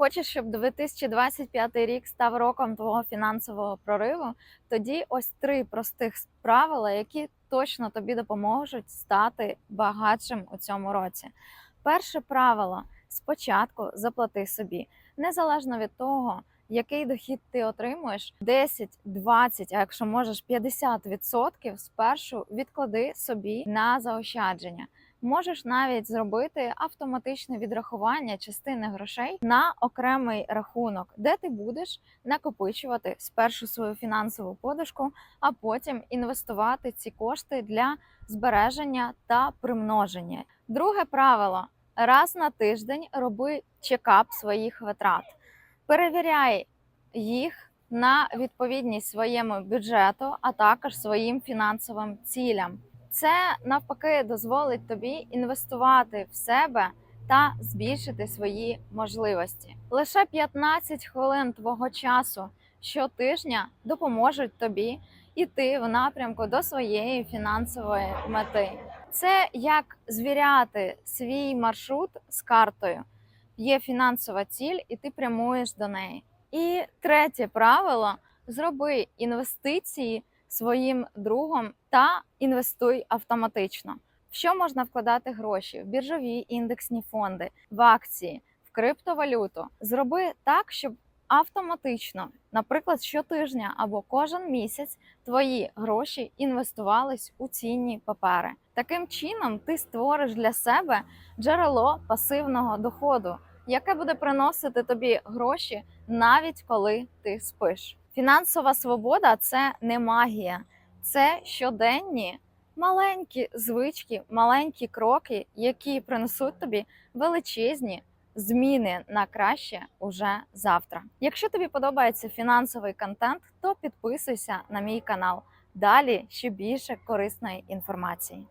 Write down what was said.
Хочеш, щоб 2025 рік став роком твого фінансового прориву? Тоді ось три простих правила, які точно тобі допоможуть стати багатшим у цьому році. Перше правило: спочатку заплати собі, незалежно від того, який дохід ти отримуєш, 10, 20, а якщо можеш 50% спершу відклади собі на заощадження. Можеш навіть зробити автоматичне відрахування частини грошей на окремий рахунок, де ти будеш накопичувати спершу свою фінансову подушку, а потім інвестувати ці кошти для збереження та примноження. Друге правило: раз на тиждень роби чекап своїх витрат, перевіряй їх на відповідність своєму бюджету, а також своїм фінансовим цілям. Це навпаки дозволить тобі інвестувати в себе та збільшити свої можливості. Лише 15 хвилин твого часу щотижня допоможуть тобі іти в напрямку до своєї фінансової мети. Це як звіряти свій маршрут з картою. Є фінансова ціль, і ти прямуєш до неї. І третє правило: зроби інвестиції своїм другом та інвестуй автоматично. В що можна вкладати гроші? В біржові індексні фонди, в акції, в криптовалюту. Зроби так, щоб автоматично, наприклад, щотижня або кожен місяць твої гроші інвестувались у цінні папери. Таким чином, ти створиш для себе джерело пасивного доходу, яке буде приносити тобі гроші навіть коли ти спиш. Фінансова свобода це не магія, це щоденні маленькі звички, маленькі кроки, які принесуть тобі величезні зміни на краще уже завтра. Якщо тобі подобається фінансовий контент, то підписуйся на мій канал. Далі ще більше корисної інформації.